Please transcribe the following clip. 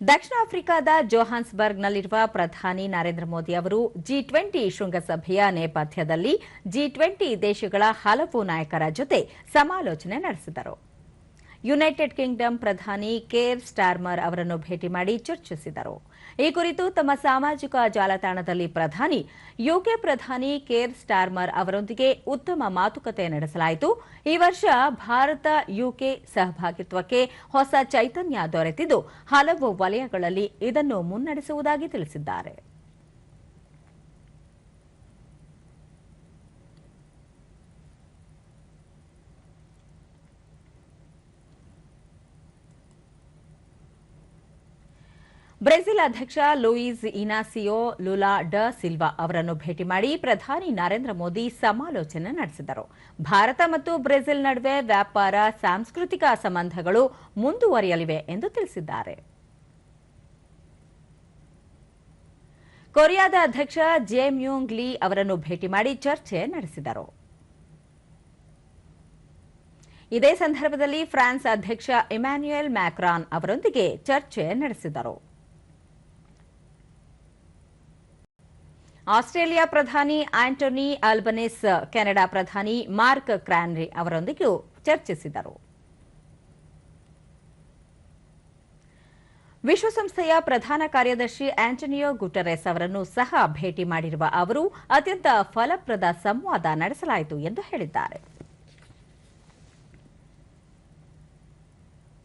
ದಕ್ಷಿಣ ಆಫ್ರಿಕಾದ ಜೋಹಾನ್ಸ್ಬರ್ಗ್ನಲ್ಲಿರುವ ಪ್ರಧಾನಿ ನರೇಂದ್ರ ಮೋದಿ ಅವರು ಜಿ ಟ್ವೆಂಟಿ ಶೃಂಗಸಭೆಯ ನೇಪಥ್ಯದಲ್ಲಿ ಜಿ ಟ್ವೆಂಟಿ ದೇಶಗಳ ಹಲವು ನಾಯಕರ ಜೊತೆ ಸಮಾಲೋಚನೆ ನಡೆಸಿದರು. ಯುನೈಟೆಡ್ ಕಿಂಗ್ಡಮ್ ಪ್ರಧಾನಿ ಕೇರ್ ಸ್ಟಾರ್ಮರ್ ಅವರನ್ನು ಭೇಟಿ ಮಾಡಿ ಚರ್ಚಿಸಿದರು. ಈ ಕುರಿತು ತಮ್ಮ ಸಾಮಾಜಿಕ ಜಾಲತಾಣದಲ್ಲಿ ಪ್ರಧಾನಿ, ಯುಕೆ ಪ್ರಧಾನಿ ಕೇರ್ ಸ್ಟಾರ್ಮರ್ ಅವರೊಂದಿಗೆ ಉತ್ತಮ ಮಾತುಕತೆ ನಡೆಸಲಾಯಿತು. ಈ ವರ್ಷ ಭಾರತ, ಯುಕೆ ಸಹಭಾಗಿತ್ವಕ್ಕೆ ಹೊಸ ಚೈತನ್ಯ ದೊರೆತಿದ್ದು, ಹಲವು ವಲಯಗಳಲ್ಲಿ ಇದನ್ನು ಮುನ್ನಡೆಸುವುದಾಗಿ ತಿಳಿಸಿದ್ದಾರೆ. ಬ್ರೆಜಿಲ್ ಅಧ್ಯಕ್ಷ ಲೂಯಿಸ್ ಇನಾಸಿಯೋ ಲುಲಾ ಡ ಸಿಲ್ವಾ ಅವರನ್ನು ಭೇಟಿ ಮಾಡಿ ಪ್ರಧಾನಿ ನರೇಂದ್ರ ಮೋದಿ ಸಮಾಲೋಚನೆ ನಡೆಸಿದರು. ಭಾರತ ಮತ್ತು ಬ್ರೆಜಿಲ್ ನಡುವೆ ವ್ಯಾಪಾರ, ಸಾಂಸ್ಕೃತಿಕ ಸಂಬಂಧಗಳು ಮುಂದುವರಿಯಲಿವೆ ಎಂದು ತಿಳಿಸಿದ್ದಾರೆ. ಕೊರಿಯಾದ ಅಧ್ಯಕ್ಷ ಜೇಮ್ಯೂಂಗ್ ಲೀ ಅವರನ್ನು ಭೇಟಿ ಮಾಡಿ ಚರ್ಚೆ ನಡೆಸಿದರು. ಇದೇ ಸಂದರ್ಭದಲ್ಲಿ ಫ್ರಾನ್ಸ್ ಅಧ್ಯಕ್ಷ ಇಮ್ಯಾನ್ಯುಯಲ್ ಮ್ಯಾಕ್ರಾನ್ ಅವರೊಂದಿಗೆ ಚರ್ಚೆ ನಡೆಸಿದರು. ಆಸ್ಟ್ರೇಲಿಯಾ ಪ್ರಧಾನಿ ಆಂಟೋನಿ ಆಲ್ಬನೆಸ್, ಕೆನಡಾ ಪ್ರಧಾನಿ ಮಾರ್ಕ್ ಕ್ರಾನ್ರಿ ಅವರೊಂದಿಗೂ ಚರ್ಚಿಸಿದರು. ವಿಶ್ವಸಂಸ್ಥೆಯ ಪ್ರಧಾನ ಕಾರ್ಯದರ್ಶಿ ಆಂಟೋನಿಯೋ ಗುಟರೆಸ್ ಅವರನ್ನು ಸಹ ಭೇಟಿ ಮಾಡಿರುವ ಅವರು, ಅತ್ಯಂತ ಫಲಪ್ರದ ಸಂವಾದ ನಡೆಸಲಾಯಿತು ಎಂದು ಹೇಳಿದ್ದಾರೆ.